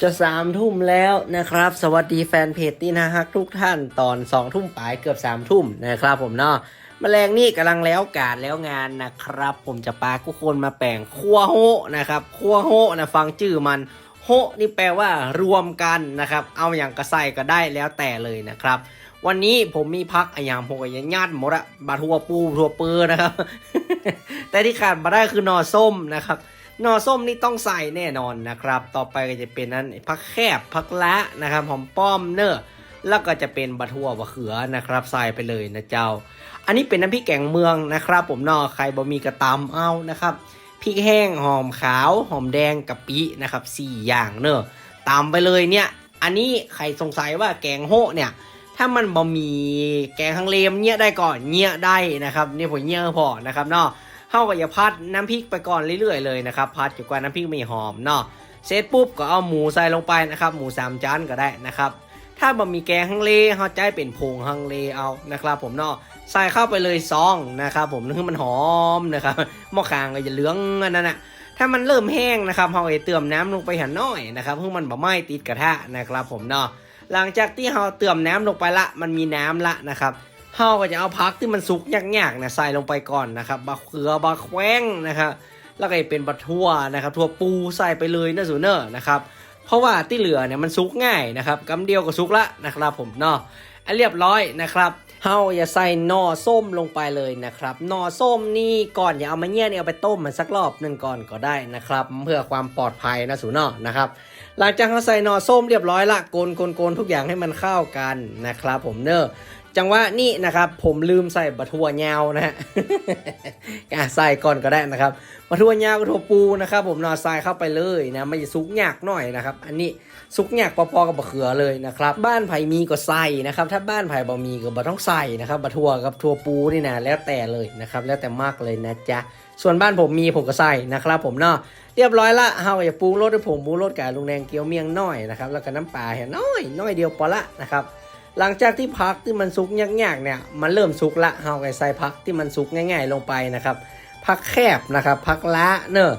จะสามทุ่มแล้วนะครับ สวัสดีแฟนเพจที่นะฮักทุกท่านตอนสองทุ่มปลายเกือบสามทุ่มนะครับผมเนาะแมลงนี่กำลังแล้วการแล้วงานนะครับ ผมจะปากุคนมาแปลงคั่วโฮนะครับคั่วโฮนะฟังชื่อมันโฮนี่แปลว่ารวมกันนะครับ เอาอย่างกระใสก็ได้แล้วแต่เลยนะครับ วันนี้ผมมีพักอย่างผมกับยญาติหมดอะบาทัวปูทัวเปือนะครับ แต่ที่ขาดมาได้คือนอส้มนะครับ นอส้มนี่ต้องใส่แน่นอนนะครับ ต่อไปก็จะเป็นนั้นพักแคบพักละนะครับหอมป้อมเนอะแล้วก็จะเป็นบะทั่วบะเขือนะครับใส่ไปเลยนะเจ้า อันนี้เป็นน้ำพริกแกงเมืองนะครับ ผมนอใครบ่มีกระตำเอานะครับพริกแห้งหอมขาว หอมแดงกะปินะครับสี่อย่างเนอะตามไปเลยเนี่ย อันนี้ใครสงสัยว่าแกงโฮเนี่ย ถ้ามันบ่มีแกงฮังเลมเนี่ยได้ก่อนเนี่ยได้นะครับนี่ผมเนี่ยพอนะครับเนาะ เข้ากับอย่าพัดน้ำพริกไปก่อนเรื่อยๆเลยนะครับพัดอยู่กว่าน้ำพริกไม่หอมเนาะเสร็จปุ๊บก็เอาหมูใส่ลงไปนะครับหมูสามจานก็ได้นะครับถ้าบะหมี่แกงฮังเลเขาใจเป็นผงฮังเลเอานะครับ ผมเนาะใส่เข้าไปเลยซองนะครับ ผมนึกมันหอมนะครับหม้อคางก็จะเหลืองอันนั้นนะถ้ามันเริ่มแห้งนะครับเราจะเติมน้ำลงไปหันน้อยนะครับเพื่อมันบะไหม้ติดกระทะนะครับ ผมเนาะหลังจากที่เราเติมน้ำลงไปละ มันมีน้ำละนะครับ เฮาก็จะเอาพักที่มันสุกยากๆนะใส่ลงไปก่อนนะครับบะเขือบะแขวงนะครับแล้วก็เป็นบะทั่วนะครับทั่วปูใส่ไปเลยนะสูเนอร์นะครับเพราะว่าที่เหลือเนี่ยมันสุกง่ายนะครับกำเดียวก็สุกละนะครับผมเนาะอันเรียบร้อยนะครับเฮาอย่าใส่หน่อส้มลงไปเลยนะครับหน่อส้มนี่ก่อนอย่าเอามาเงี้ยเนี่ยเอาไปต้มมันสักรอบหนึ่งก่อนก็ได้นะครับเพื่อความปลอดภัยนะสูเนอร์นะครับหลังจากเราใส่หน่อส้มเรียบร้อยละโกนโกนโกนทุกอย่างให้มันเข้ากันนะครับผมเนอะ จังหวะนี่นะครับ ผมลืมใส่บะทั่วยาวนะฮะใส่ก่อนก็ได้นะครับบะทั่วยาวกับถั่วปูนะครับ ผมนอใส่เข้าไปเลยนะไม่จะซุกหยากหน่อยนะครับ อันนี้ซุกหยากพอๆกับบะเขือเลยนะครับ บ้านไผ่มีก็ใส่นะครับ ถ้าบ้านไผ่บ่มีก็บ่ต้องใส่นะครับบะทั่วกับถั่วปูนี่นะแล้วแต่เลยนะครับ แล้วแต่มากเลยนะจ๊ะส่วนบ้านผมมีผมก็ใส่นะครับ ผมเนาะเรียบร้อยละเฮาก็จะปรุงรสด้วยผงปรุงรสกับลุงแดงเกี๊ยวเมียงน้อยนะครับแล้วก็น้ำปลาแค่น้อยน้อยเดียวพอละนะครับ หลังจากที่พักที่มันสุกยากๆเนี่ยมันเริ่มสุกละเฮาก็ใส่พักที่มันสุกง่ายๆลงไปนะครับพักแคบนะครับพักละเนอะ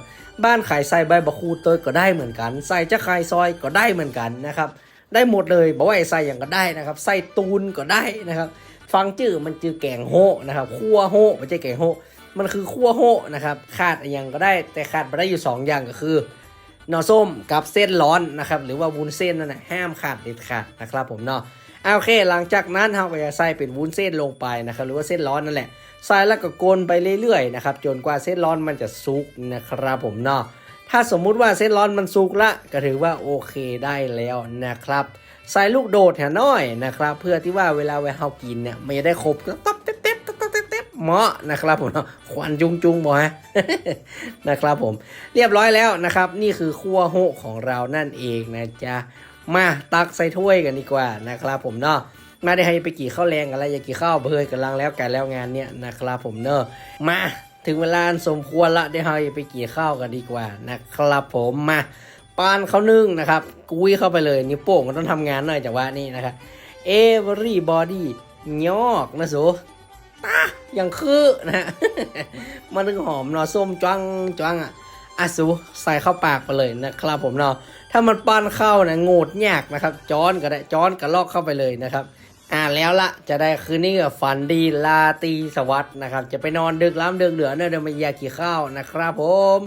บ้านขายใส่ใบบักคูเตยก็ได้เหมือนกัน ใส่จะไข่ซอยก็ได้เหมือนกันนะครับได้หมดเลยบอกว่าไอ้ใส่อย่างก็ได้นะครับใส่ตูนก็ได้นะครับ ฟังจื่อมันจือแกงโฮนะครับคั่วโฮไม่ใช่แกงโฮมันคือคั่วโฮนะครับขาดอย่างก็ได้แต่ขาดไปได้อยู่สองอย่างก็คือหน่อส้มกับเส้นร้อนนะครับหรือว่าวุ้นเส้นนั่นนะห้ามขาดเด็ดขาดนะครับผมเนาะอ่า โอเค หลังจากนั้นเราก็จะใส่เป็นวุ้นเส้นลงไปนะครับหรือว่าเส้นร้อนนั่นแหละใส่แล้วก็กลนไปเรื่อยๆนะครับจนกว่าเส้นร้อนมันจะสุกนะครับผมเนาะถ้าสมมุติว่าเส้นร้อนมันสุกละก็ถือว่าโอเคได้แล้วนะครับ ใส่ลูกโดดแหน่อยนะครับ เพื่อที่ว่าเวลาเวลาเรากินเนี่ยมันจะได้ครบต๊อบเต๊บเต๊บต๊อบเต๊บเต๊บเต๊บเหมาะนะครับผมเนาะควันจุงจุงบ่ฮะนะครับผมเรียบร้อยแล้วนะครับ นี่คือคั่วโฮของเรานั่นเองนะจ๊ะ มาตักใส่ถ้วยกันดีกว่านะครับผมเนาะมาได้ให้ไปกี่ข้าวแรงกันแล้วอย่ากี่ข้าวเบยกันลังแล้วกันแล้วงานเนี้ยนะครับผมเนาะมาถึงเวลาสมควรละได้ให้ไปกี่ข้าวกันดีกว่านะครับผมมาปานข้าวนึ่งนะครับกุ้ยเข้าไปเลยนิ้วโป้งก็ต้องทำงานหน่อยจากว่านี่นะครับ everybody ยอกนะสูตาอย่างคือนะมันถึงหอมเนาะส้มจ้วงจ้วงอะ อาซูใส่เข้าปากไปเลยนะครับผมเนาะถ้ามันป้อนเข้านะโงดยากนะครับจ้อนก็ได้จ้อนกระลอกเข้าไปเลยนะครับอ่าแล้วละจะได้คืนนี้กับฝันดีลาตีสวัสดนะครับ จะไปนอนดึกล้ำดึกเหลือเนอะเดี๋ยวมายากี่ข้าวนะครับผม